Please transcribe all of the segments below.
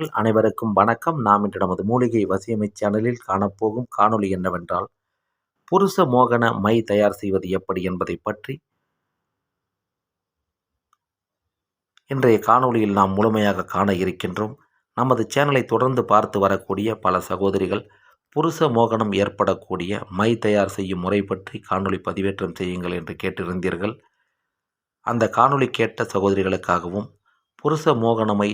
அனைவருக்கும் வணக்கம். நாம் இன்று நமது மூலிகை வசியமை சேனலில் காணப்போகும் காணொளி என்னவென்றால் புருஷ மோகன மை தயார் செய்வது எப்படி என்பதை பற்றி இன்றைய காணொளியில் நாம் முழுமையாக காண இருக்கின்றோம். நமது சேனலை தொடர்ந்து பார்த்து வரக்கூடிய பல சகோதரிகள் புருஷ மோகனம் ஏற்படக்கூடிய மை தயார் செய்யும் முறை பற்றி காணொளி பதிவேற்றம் செய்யுங்கள் என்று கேட்டிருந்தீர்கள். அந்த காணொளி கேட்ட சகோதரிகளுக்காகவும் புருஷ மோகனமை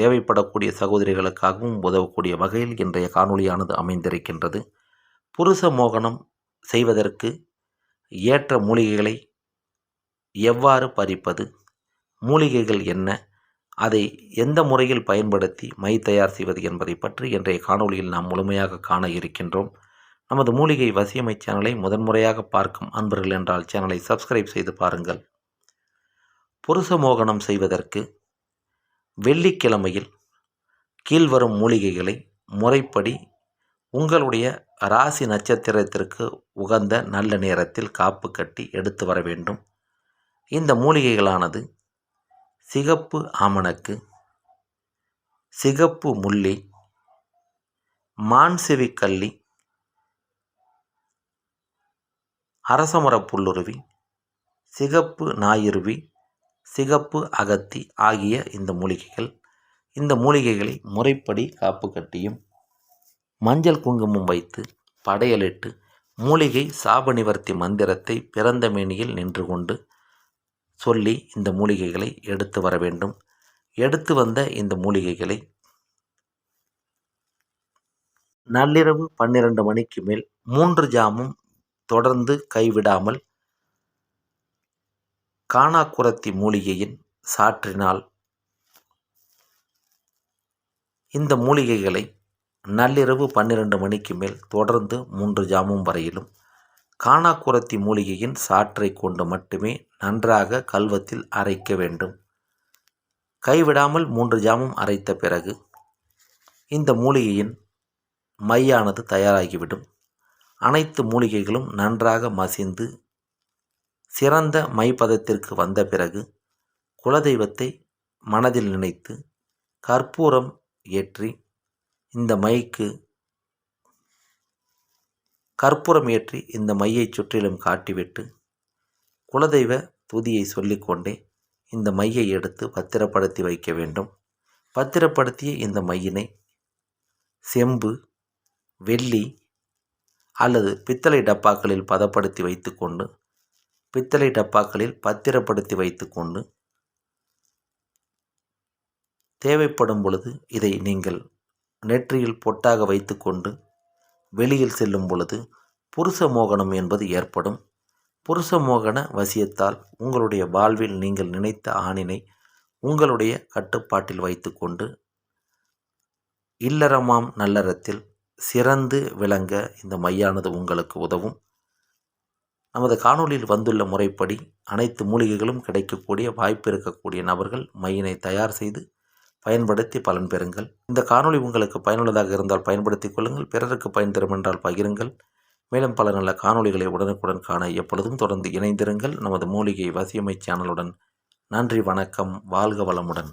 தேவைப்படக்கூடிய சகோதரிகளுக்காகவும் உதவக்கூடிய வகையில் இன்றைய காணொளியானது அமைந்திருக்கின்றது. புருஷ மோகனம் செய்வதற்கு ஏற்ற மூலிகைகளை எவ்வாறு பறிப்பது? மூலிகைகள் என்ன? அதை எந்த முறையில் பயன்படுத்தி மை தயார் செய்வது என்பதை பற்றி இன்றைய காணொளியில் நாம் முழுமையாக காண இருக்கின்றோம். நமது மூலிகை வசியமை சேனலை முதன்முறையாக பார்க்கும் அன்பர்கள் என்றால் சேனலை சப்ஸ்கிரைப் செய்து பாருங்கள். புருஷ மோகனம் செய்வதற்கு வெள்ளிக்கிழமையில் கீழ்வரும் மூலிகைகளை முறைப்படி உங்களுடைய ராசி நட்சத்திரத்திற்கு உகந்த நல்ல நேரத்தில் காப்பு கட்டி எடுத்து வர வேண்டும். இந்த மூலிகைகளானது சிகப்பு ஆமணக்கு சிகப்பு முள்ளி மான்செவிக்கல்லி கள்ளி அரசமர புல்லுருவி சிகப்பு ஞாயிறுவி சிகப்பு அகத்தி ஆகிய இந்த மூலிகைகள். இந்த மூலிகைகளை முறைப்படி காப்பு கட்டியும் மஞ்சள் குங்குமம் வைத்து படையலிட்டு மூலிகை சாப நிவர்த்தி மந்திரத்தை பிறந்த மேனியில் நின்று கொண்டு சொல்லி இந்த மூலிகைகளை எடுத்து வர வேண்டும். எடுத்து வந்த இந்த மூலிகைகளை நள்ளிரவு பன்னிரண்டு மணிக்கு மேல் மூன்று ஜாமும் தொடர்ந்து கைவிடாமல் காணாக்குரத்தி மூலிகையின் சாற்றினால் இந்த மூலிகைகளை நள்ளிரவு பன்னிரண்டு மணிக்கு மேல் தொடர்ந்து மூன்று ஜாமும் வரையிலும் காணாக்குரத்தி மூலிகையின் சாற்றை கொண்டு மட்டுமே நன்றாக கல்வத்தில் அரைக்க வேண்டும். கைவிடாமல் மூன்று ஜாமும் அரைத்த பிறகு இந்த மூலிகையின் மையானது தயாராகிவிடும். அனைத்து மூலிகைகளும் நன்றாக மசிந்து சிறந்த மைப்பதத்திற்கு வந்த பிறகு குலதெய்வத்தை மனதில் நினைத்து கற்பூரம் ஏற்றி இந்த மைக்கு கற்பூரம் ஏற்றி இந்த மையை சுற்றிலும் காட்டிவிட்டு குலதெய்வ துதியை சொல்லிக்கொண்டே இந்த மையை எடுத்து பத்திரப்படுத்தி வைக்க வேண்டும். பத்திரப்படுத்திய இந்த மையினை செம்பு வெள்ளி அல்லது பித்தளை டப்பாக்களில் பதப்படுத்தி வைத்துக்கொண்டு பித்தளை டப்பாக்களில் பத்திரப்படுத்தி வைத்துக்கொண்டு தேவைப்படும் பொழுது இதை நீங்கள் நெற்றியில் பொட்டாக வைத்துக்கொண்டு வெளியில் செல்லும் பொழுது புருஷ மோகனம் என்பது ஏற்படும். புருஷ மோகன வசியத்தால் உங்களுடைய வாழ்வில் நீங்கள் நினைத்த ஆணினை உங்களுடைய கட்டுப்பாட்டில் வைத்துக்கொண்டு இல்லறமாம் நல்லறத்தில் சிறந்து விளங்க இந்த மையானது உங்களுக்கு உதவும். நமது காணொலியில் வந்துள்ள முறைப்படி அனைத்து மூலிகைகளும் கிடைக்கக்கூடிய வாய்ப்பு இருக்கக்கூடிய நபர்கள் மையினை தயார் செய்து பயன்படுத்தி பலன் பெறுங்கள். இந்த காணொலி உங்களுக்கு பயனுள்ளதாக இருந்தால் பயன்படுத்திக் கொள்ளுங்கள். பிறருக்கு பயன் தரும் என்றால் பகிருங்கள். மேலும் பல நல்ல காணொலிகளை உடனுக்குடன் காண எப்பொழுதும் தொடர்ந்து இணைந்திருங்கள். நமது மூலிகை வசியமை சேனலுடன் நன்றி வணக்கம் வாழ்க வளமுடன்.